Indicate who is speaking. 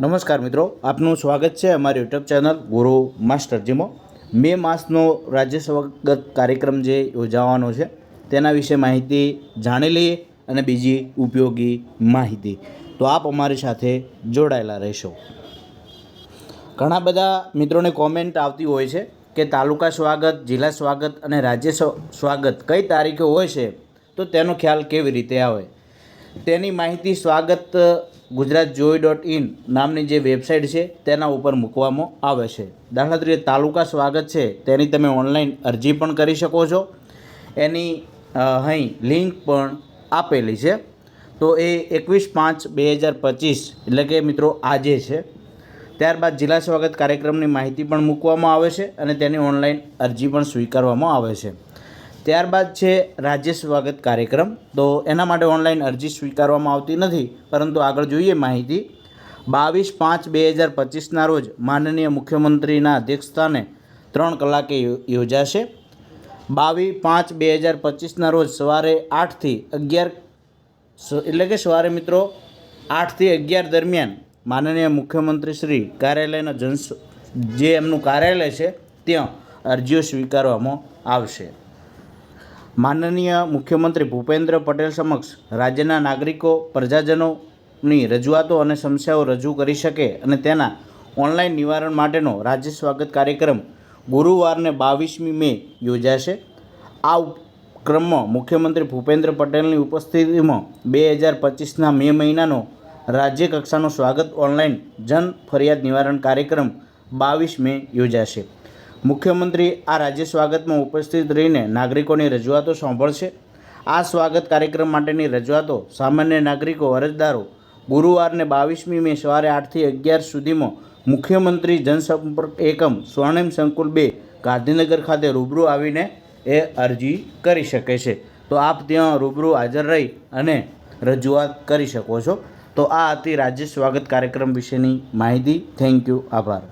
Speaker 1: નમસ્કાર મિત્રો, આપનું સ્વાગત છે અમારી યુટ્યુબ ચેનલ ગુરુ માસ્ટરજીમાં. મે માસનો રાજ્ય સ્વાગત કાર્યક્રમ જે યોજાવાનો છે, તેના વિશે માહિતી જાણી લઈએ અને બીજી ઉપયોગી માહિતી. તો આપ અમારી સાથે જોડાયેલા રહેશો. ઘણા બધા મિત્રોને કોમેન્ટ આવતી હોય છે કે તાલુકા સ્વાગત, જિલ્લા સ્વાગત અને રાજ્ય સ્વ- સ્વાગત કઈ તારીખે હોય છે, તો તેનો ખ્યાલ કેવી રીતે આવે? તેની માહિતી સ્વાગત ગુજરાત જોઈ ડોટ ઇન નામની જે વેબસાઇટ છે, તેના ઉપર મૂકવામાં આવે છે. દાખલા તરીકે તાલુકા સ્વાગત છે, તેની તમે ઓનલાઈન અરજી પણ કરી શકો છો. એની અહીં લિંક પણ આપેલી છે. તો એ એકવીસ પાંચ બે હજાર પચીસ, એટલે કે મિત્રો આજે છે. ત્યારબાદ જિલ્લા સ્વાગત કાર્યક્રમની માહિતી પણ મૂકવામાં આવે છે અને તેની ઓનલાઈન અરજી પણ સ્વીકારવામાં આવે છે. ત્યારબાદ છે રાજ્ય સ્વાગત કાર્યક્રમ. તો એના માટે ઓનલાઈન અરજી સ્વીકારવામાં આવતી નથી, પરંતુ આગળ જોઈએ માહિતી. બાવીસ પાંચ બે હજાર પચીસના રોજ માનનીય મુખ્યમંત્રીના અધ્યક્ષસ્થાને ત્રણ કલાકે યોજાશે. બાવીસ પાંચ બે હજાર પચીસના રોજ સવારે આઠથી અગિયાર એટલે કે સવારે મિત્રો આઠથી અગિયાર દરમિયાન માનનીય મુખ્યમંત્રી શ્રી કાર્યાલયના જનસ, જે એમનું કાર્યાલય છે, ત્યાં અરજીઓ સ્વીકારવામાં આવશે. માનનીય મુખ્યમંત્રી ભૂપેન્દ્ર પટેલ સમક્ષ રાજ્યના નાગરિકો, પ્રજાજનોની રજૂઆતો અને સમસ્યાઓ રજૂ કરી શકે અને તેના ઓનલાઈન નિવારણ માટેનો રાજ્ય સ્વાગત કાર્યક્રમ ગુરુવારને બાવીસમી મે યોજાશે. આ ઉપક્રમમાં મુખ્યમંત્રી ભૂપેન્દ્ર પટેલની ઉપસ્થિતિમાં બે હજાર પચીસના મે મહિનાનો રાજ્ય કક્ષાનો સ્વાગત ઓનલાઈન જન ફરિયાદ નિવારણ કાર્યક્રમ બાવીસ મે યોજાશે. મુખ્યમંત્રી આ રાજ્ય સ્વાગતમાં ઉપસ્થિત રહીને નાગરિકોની રજૂઆતો સાંભળશે. આ સ્વાગત કાર્યક્રમ માટેની રજૂઆતો સામાન્ય નાગરિકો, અરજદારો ગુરુવારને બાવીસમી મે સવારે આઠથી અગિયાર સુધીમાં મુખ્યમંત્રી જનસંપર્ક એકમ સ્વર્ણિમ સંકુલ બે, ગાંધીનગર ખાતે રૂબરૂ આવીને એ અરજી કરી શકે છે. તો આપ ત્યાં રૂબરૂ હાજર રહી અને રજૂઆત કરી શકો છો. તો આ હતી રાજ્ય સ્વાગત કાર્યક્રમ વિશેની માહિતી. Thank you. આભાર.